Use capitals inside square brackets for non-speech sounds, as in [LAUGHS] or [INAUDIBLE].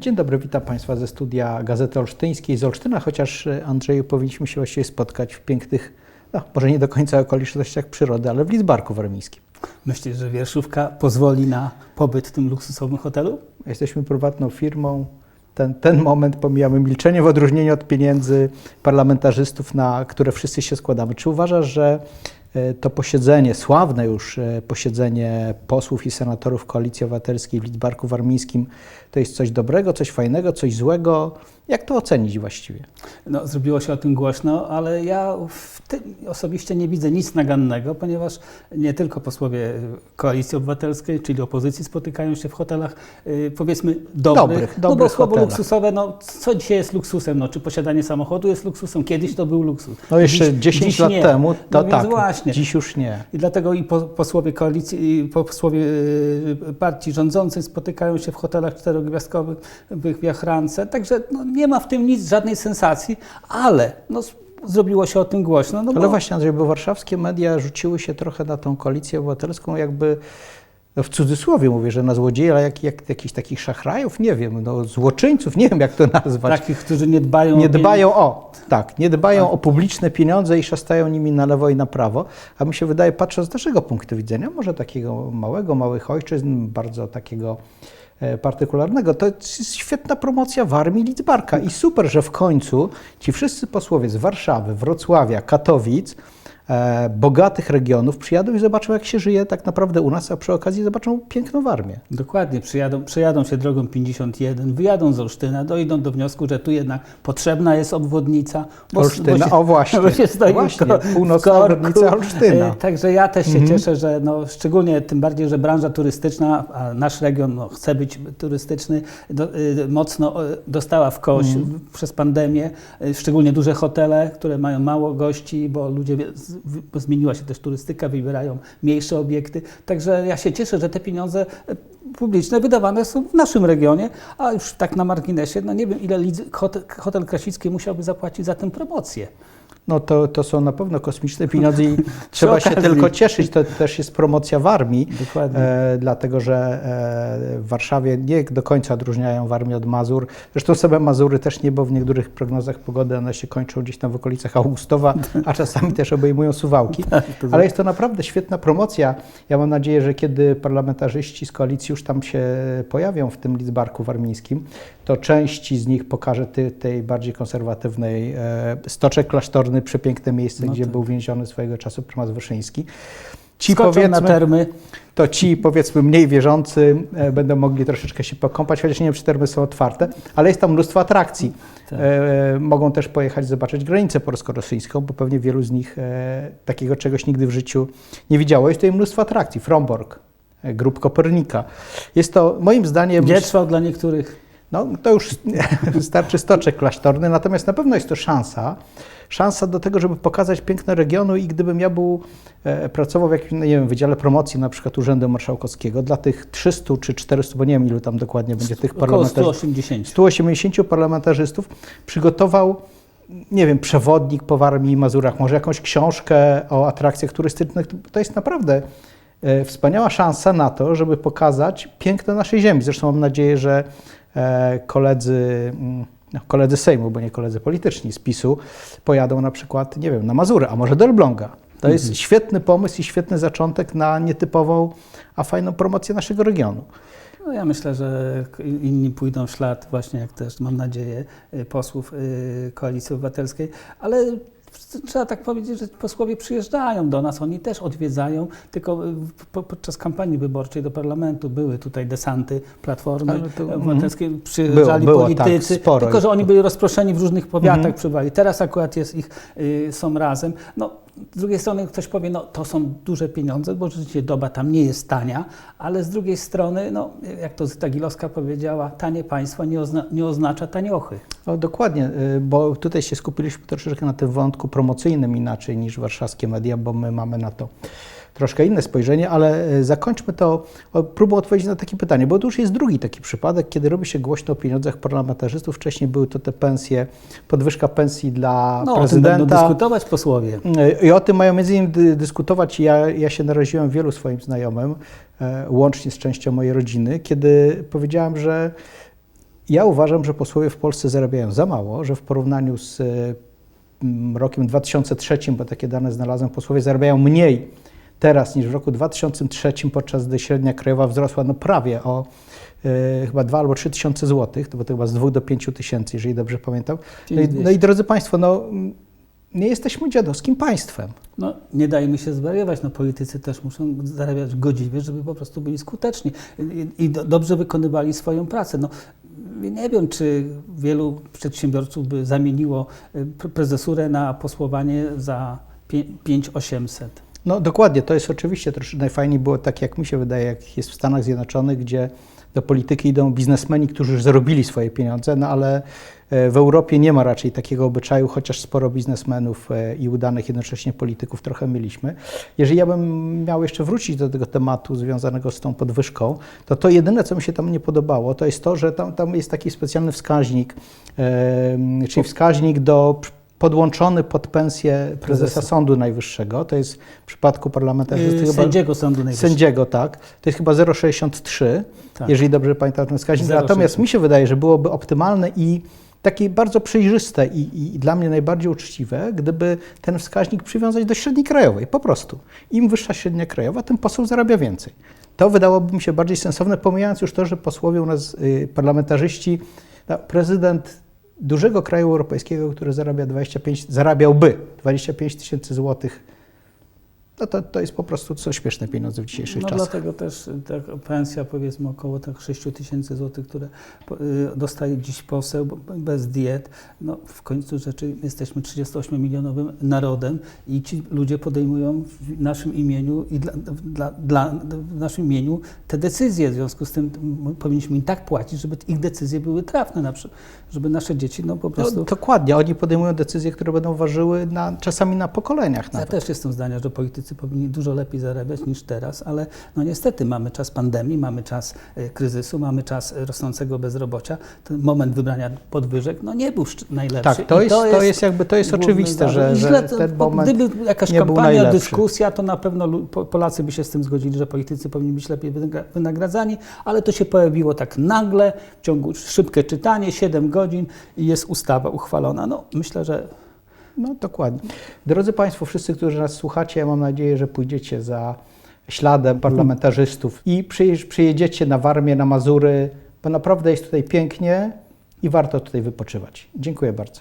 Dzień dobry, witam Państwa ze studia Gazety Olsztyńskiej z Olsztyna, chociaż e, Andrzeju powinniśmy się właściwie spotkać w pięknych, no może nie do końca okolicznościach przyrody, ale w Lidzbarku Warmińskim. Myślisz, że wierszówka pozwoli na pobyt w tym luksusowym hotelu? Jesteśmy prywatną firmą. Ten, ten moment pomijamy milczenie w odróżnieniu od pieniędzy parlamentarzystów, na które wszyscy się składamy. Czy uważasz, że to posiedzenie, sławne już e, posiedzenie posłów i senatorów Koalicji Obywatelskiej w Lidzbarku Warmińskim to jest coś dobrego, coś fajnego, coś złego? Jak to ocenić właściwie? No, zrobiło się o tym głośno, ale ja w tym osobiście nie widzę nic nagannego, ponieważ nie tylko posłowie Koalicji Obywatelskiej, czyli opozycji, spotykają się w hotelach, y, powiedzmy, dobrych. Dobrych, no bo słowo luksusowe, no co dzisiaj jest luksusem? No, czy posiadanie samochodu jest luksusem? Kiedyś to był luksus. No jeszcze Dziś- 10 dziś lat nie. temu to no, tak, właśnie. Dziś już nie. I dlatego i po- posłowie koalicji, i posłowie y, partii rządzącej spotykają się w hotelach czterogwiazdkowych w Wiachrance. Także no, nie ma w tym nic, żadnej sensacji, ale no, zrobiło się o tym głośno. No, Ale bo, właśnie, Andrzej, bo warszawskie media rzuciły się trochę na tą koalicję obywatelską, jakby no w cudzysłowie mówię, że na złodziei, ale jak, jak jakichś takich szachrajów, nie wiem, no złoczyńców, nie wiem jak to nazwać. takich, którzy nie dbają Nie o dbają o, tak, nie dbają o publiczne pieniądze i szastają nimi na lewo i na prawo. A mi się wydaje, patrząc z naszego punktu widzenia, może takiego małego, małych ojczyzn, bardzo takiego e, partykularnego, to jest świetna promocja w armii Lidzbarka. I super, że w końcu ci wszyscy posłowie z Warszawy, Wrocławia, Katowic, bogatych regionów przyjadą i zobaczą, jak się żyje tak naprawdę u nas, a przy okazji zobaczą piękną armię. Dokładnie, przyjadą, przejadą się drogą 51, wyjadą z Olsztyna, dojdą do wniosku, że tu jednak potrzebna jest obwodnica. Olsztyna, się- o właśnie, [LAUGHS] bo się stoi właśnie, ko- północna obwodnica Olsztyna. E, Także ja też się Mhm. cieszę, że no, szczególnie tym bardziej, że branża turystyczna, a nasz region no, chce być turystyczny, do, y, mocno y, dostała w kość Mhm. przez pandemię, y, szczególnie duże hotele, które mają mało gości, bo ludzie, bo zmieniła się też turystyka, wybierają mniejsze obiekty. Także ja się cieszę, że te pieniądze y, publiczne wydawane są w naszym regionie, a już tak na marginesie, no nie wiem ile hotel, hotel Krasicki musiałby zapłacić za tę promocję. No to, to są na pewno kosmiczne pieniądze i [LAUGHS] trzeba się tylko cieszyć. To też jest promocja w armii, Dokładnie. e, dlatego że e, w Warszawie nie do końca odróżniają Warmię od Mazur. Zresztą same Mazury też nie, bo w niektórych prognozach pogody one się kończą gdzieś tam w okolicach Augustowa, a czasami też obejmują Suwałki. [LAUGHS] Ale jest to naprawdę świetna promocja. Ja mam nadzieję, że kiedy parlamentarzyści z koalicji już tam się pojawią w tym Lidzbarku warmińskim, to części z nich pokaże ty, tej bardziej konserwatywnej e, Stoczek Klasztorny, przepiękne miejsce, No gdzie tak. był więziony swojego czasu prymas Wyszyński. Ci Skoczą powiedzmy, termy. to ci powiedzmy mniej wierzący e, będą mogli troszeczkę się pokąpać, chociaż nie wiem, czy termy są otwarte, ale jest tam mnóstwo atrakcji. Tak. E, mogą też pojechać zobaczyć granicę polsko-rosyjską, bo pewnie wielu z nich e, takiego czegoś nigdy w życiu nie widziało. Jest tutaj mnóstwo atrakcji. Fromborg, e, Grób Kopernika. Jest to moim zdaniem... Nie trwał dla niektórych. No to już [LAUGHS] starczy stoczek klasztorny, natomiast na pewno jest to szansa, szansa do tego, żeby pokazać piękne regionu i gdybym ja był, e, pracował w jakimś, no nie wiem, wydziale promocji na przykład Urzędu Marszałkowskiego, dla tych 300 czy 400, bo nie wiem ilu tam dokładnie będzie tych parlamentarzystów, 180. 180 parlamentarzystów, przygotował, nie wiem, przewodnik po Warmii i Mazurach, może jakąś książkę o atrakcjach turystycznych. To jest naprawdę e, wspaniała szansa na to, żeby pokazać piękno naszej ziemi. Zresztą mam nadzieję, że koledzy, mm, no, koledzy Sejmu, bo nie koledzy polityczni z PiSu, pojadą na przykład, nie wiem, na Mazury, a może do Elbląga. To jest świetny pomysł i świetny zaczątek na nietypową, a fajną promocję naszego regionu. No ja myślę, że inni pójdą w ślad, właśnie jak też mam nadzieję, y, posłów y, Koalicji Obywatelskiej, ale trzeba tak powiedzieć, że posłowie przyjeżdżają do nas, oni też odwiedzają, tylko y, po, podczas kampanii wyborczej do parlamentu były tutaj desanty Platformy Obywatelskiej, przyjeżdżali Było, było, tak, politycy, sporo tylko że oni byli rozproszeni w różnych powiatach, Mhm. przybywali. Teraz akurat jest ich, y, są razem. No, z drugiej strony ktoś powie, no to są duże pieniądze, bo rzeczywiście doba tam nie jest tania, ale z drugiej strony, no, jak to Zyta Gilowska powiedziała, tanie państwo nie, ozna nie oznacza taniochy. O, dokładnie, y, bo tutaj się skupiliśmy troszeczkę na tym wątku promocyjnym inaczej niż warszawskie media, bo my mamy na to troszkę inne spojrzenie, ale y, zakończmy to próbą odpowiedzi na takie pytanie, bo to już jest drugi taki przypadek, kiedy robi się głośno o pieniądzach parlamentarzystów. Wcześniej były to te pensje, podwyżka pensji dla No, o tym będą prezydenta. dyskutować posłowie. Y, I o tym mają między innymi dy- dyskutować. Ja, ja się naraziłem wielu swoim znajomym, e, łącznie z częścią mojej rodziny, kiedy powiedziałem, że Ja uważam, że posłowie w Polsce zarabiają za mało, że w porównaniu z e, m, rokiem 2003, bo takie dane znalazłem, posłowie zarabiają mniej teraz niż w roku 2003, podczas gdy średnia krajowa wzrosła no prawie o e, chyba 2 albo 3 tysiące złotych, to bo to chyba z 2 do 5 tysięcy, jeżeli dobrze pamiętam. No i, no i drodzy Państwo, no, nie jesteśmy dziadowskim państwem. No, nie dajmy się zwariować. No, politycy też muszą zarabiać godziwie, żeby po prostu byli skuteczni i, i do, dobrze wykonywali swoją pracę. No, nie wiem, czy wielu przedsiębiorców by zamieniło pre- prezesurę na posłowanie za 5800. No dokładnie, to jest oczywiście troszkę najfajniej było tak, jak mi się wydaje, jak jest w Stanach Zjednoczonych, gdzie do polityki idą biznesmeni, którzy już zarobili swoje pieniądze, no ale e, w Europie nie ma raczej takiego obyczaju, chociaż sporo biznesmenów e, i udanych jednocześnie polityków trochę mieliśmy. Jeżeli ja bym miał jeszcze wrócić do tego tematu związanego z tą podwyżką, to to jedyne, co mi się tam nie podobało, to jest to, że tam, tam jest taki specjalny wskaźnik, e, czyli wskaźnik do podłączony pod pensję prezesa. Sądu Najwyższego, to jest w przypadku parlamentarzysty Yy, sędziego Sądu Najwyższego. sędziego, tak. To jest chyba 0,63, Tak. jeżeli dobrze pamiętam ten wskaźnik. 0,63. Natomiast mi się wydaje, że byłoby optymalne i takie bardzo przejrzyste i, i dla mnie najbardziej uczciwe, gdyby ten wskaźnik przywiązać do średniej krajowej, po prostu. Im wyższa średnia krajowa, tym poseł zarabia więcej. To wydałoby mi się bardziej sensowne, pomijając już to, że posłowie u nas, y, parlamentarzyści, no, prezydent dużego kraju europejskiego, który zarabia 25, zarabiałby 25 tysięcy złotych, no to, to jest po prostu co śmieszne pieniądze w dzisiejszych No czasach. dlatego też y, ta pensja powiedzmy około tak 6 tysięcy złotych, które y, dostaje dziś poseł bez diet. No w końcu rzeczy jesteśmy 38-milionowym narodem i ci ludzie podejmują w naszym imieniu i dla, dla, dla, w naszym imieniu te decyzje. W związku z tym powinniśmy im tak płacić, żeby ich decyzje były trafne, żeby nasze dzieci no po No, prostu... dokładnie, oni podejmują decyzje, które będą ważyły na, czasami na pokoleniach Ja nawet. też jestem zdania, że politycy powinni dużo lepiej zarabiać niż teraz, ale no niestety mamy czas pandemii, mamy czas e, kryzysu, mamy czas e, rosnącego bezrobocia. Ten moment wybrania podwyżek no nie był najlepszy. Tak, to I jest, to jest jakby, to jest oczywiste, że, że to- ten moment Gdyby jakaś kampania, dyskusja, to na pewno Polacy by się z tym zgodzili, że politycy powinni być lepiej wynagra- wynagradzani, ale to się pojawiło tak nagle, w ciągu szybkie czytanie, 7 godzin i jest ustawa uchwalona. No myślę, że No dokładnie. Drodzy Państwo, wszyscy, którzy nas słuchacie, ja mam nadzieję, że pójdziecie za śladem parlamentarzystów i przyjedziecie na Warmię, na Mazury, bo naprawdę jest tutaj pięknie i warto tutaj wypoczywać. Dziękuję bardzo.